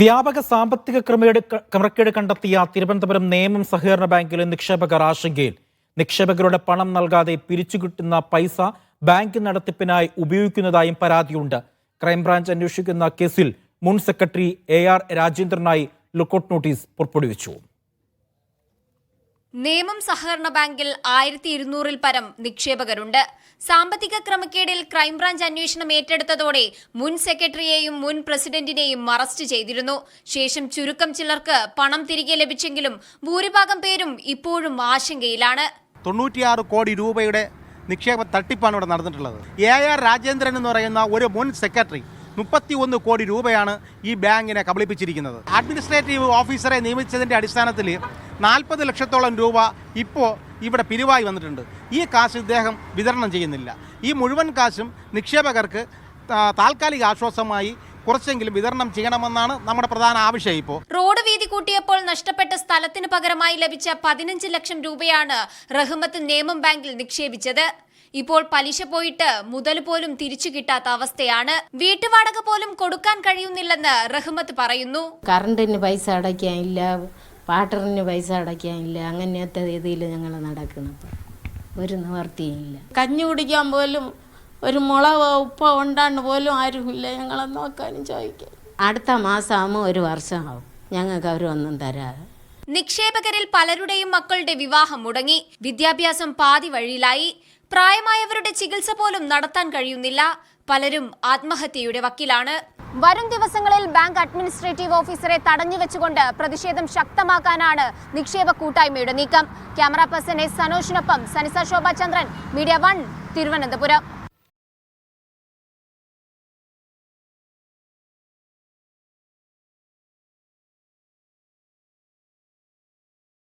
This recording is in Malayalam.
വ്യാപക സാമ്പത്തിക ക്രമേട് ക്രമക്കേട് കണ്ടെത്തിയ തിരുവനന്തപുരം നേമം സഹകരണ ബാങ്കിലെ നിക്ഷേപകർ ആശങ്കയിൽ. നിക്ഷേപകരുടെ പണം നൽകാതെ പിരിച്ചുകിട്ടുന്ന പൈസ ബാങ്ക് നടത്തിപ്പിനായി ഉപയോഗിക്കുന്നതായും പരാതിയുണ്ട്. ക്രൈംബ്രാഞ്ച് അന്വേഷിക്കുന്ന കേസിൽ മുൻ സെക്രട്ടറി എ ആർ രാജേന്ദ്രനായി ലുക്കൌട്ട് നോട്ടീസ് പുറപ്പെടുവിച്ചു. നേമം സഹകരണ ബാങ്കിൽ ആയിരത്തി ഇരുന്നൂറിൽ പരം നിക്ഷേപകരുണ്ട്. സാമ്പത്തിക ക്രമക്കേടിൽ ക്രൈംബ്രാഞ്ച് അന്വേഷണം ഏറ്റെടുത്തതോടെ മുൻ സെക്രട്ടറിയെയും മുൻ പ്രസിഡന്റിനെയും അറസ്റ്റ് ചെയ്തിരുന്നു. ശേഷം ചുരുക്കം ചിലർക്ക് പണം തിരികെ ലഭിച്ചെങ്കിലും ഭൂരിഭാഗം പേരും ഇപ്പോഴും ആശങ്കയിലാണ്. തൊണ്ണൂറ്റിയാറ് കോടി രൂപയുടെ നിക്ഷേപ തട്ടിപ്പാണ് ഇവിടെ നടന്നിട്ടുള്ളത്. എ ആർ രാജേന്ദ്രൻ എന്ന് പറയുന്ന ഒരു മുൻ സെക്രട്ടറി മുപ്പത്തി ഒന്ന് കോടി രൂപയാണ് ഈ ബാങ്കിനെ കബളിപ്പിച്ചിരിക്കുന്നത്. അഡ്മിനിസ്ട്രേറ്റീവ് ഓഫീസറെ നിയമിച്ചതിന്റെ അടിസ്ഥാനത്തിൽ നാൽപ്പത് ലക്ഷത്തോളം രൂപ ഇപ്പോൾ ഇവിടെ പിരിവായി വന്നിട്ടുണ്ട്. ഈ കാശ് ഇദ്ദേഹം വിതരണം ചെയ്യുന്നില്ല. ഈ മുഴുവൻ കാശും നിക്ഷേപകർക്ക് താൽക്കാലിക ആശ്വാസമായി കുറച്ചെങ്കിലും വിതരണം ചെയ്യണമെന്നാണ് നമ്മുടെ പ്രധാന ആവശ്യം ഇപ്പോൾ റോഡ് വീതി കൂട്ടിയപ്പോൾ നഷ്ടപ്പെട്ട സ്ഥലത്തിന് പകരമായി ലഭിച്ച പതിനഞ്ച് ലക്ഷം രൂപയാണ് റഹ്മത്ത് നേമം ബാങ്കിൽ നിക്ഷേപിച്ചത്. ഇപ്പോൾ പലിശ പോയിട്ട് മുതൽ പോലും തിരിച്ചു കിട്ടാത്ത അവസ്ഥയാണ്. വീട്ടുവാടക പോലും കൊടുക്കാൻ കഴിയുന്നില്ലെന്ന് റഹ്മത്ത് പറയുന്നു. കറണ്ടിന് പൈസ അടയ്ക്കാനില്ല വാട്ടറിന് പൈസ അടയ്ക്കാനില്ല അങ്ങനത്തെ രീതിയിൽ ഞങ്ങൾ നടക്കണം ഒരു നിവർത്തിയില്ല കഞ്ഞി കുടിക്കാൻ പോലും ഒരു മുളക് ഉപ്പ ഉണ്ടാണ്ട് പോലും ആരുമില്ല. ഞങ്ങളെ നോക്കാനും ചോദിക്കാൻ. അടുത്ത മാസമാകുമ്പോൾ ഒരു വർഷമാവും. ഞങ്ങൾക്ക് അവരൊന്നും തരാതെ. നിക്ഷേപകരിൽ പലരുടെയും മക്കളുടെ വിവാഹം മുടങ്ങി. വിദ്യാഭ്യാസം പാതി വഴിയിലായി. പ്രായമായവരുടെ ചികിത്സ പോലും നടത്താൻ കഴിയുന്നില്ല. പലരും ആത്മഹത്യയുടെ വക്കിലാണ്. വരും ദിവസങ്ങളിൽ ബാങ്ക് അഡ്മിനിസ്ട്രേറ്റീവ് ഓഫീസറെ തടഞ്ഞു വെച്ചുകൊണ്ട് പ്രതിഷേധം ശക്തമാക്കാനാണ് നിക്ഷേപ കൂട്ടായ്മയുടെ നീക്കം. ക്യാമറ പേഴ്സൺ എസ് സനോഷിനൊപ്പം സനിസ ശോഭ ചന്ദ്രൻ മീഡിയ വൺ തിരുവനന്തപുരം.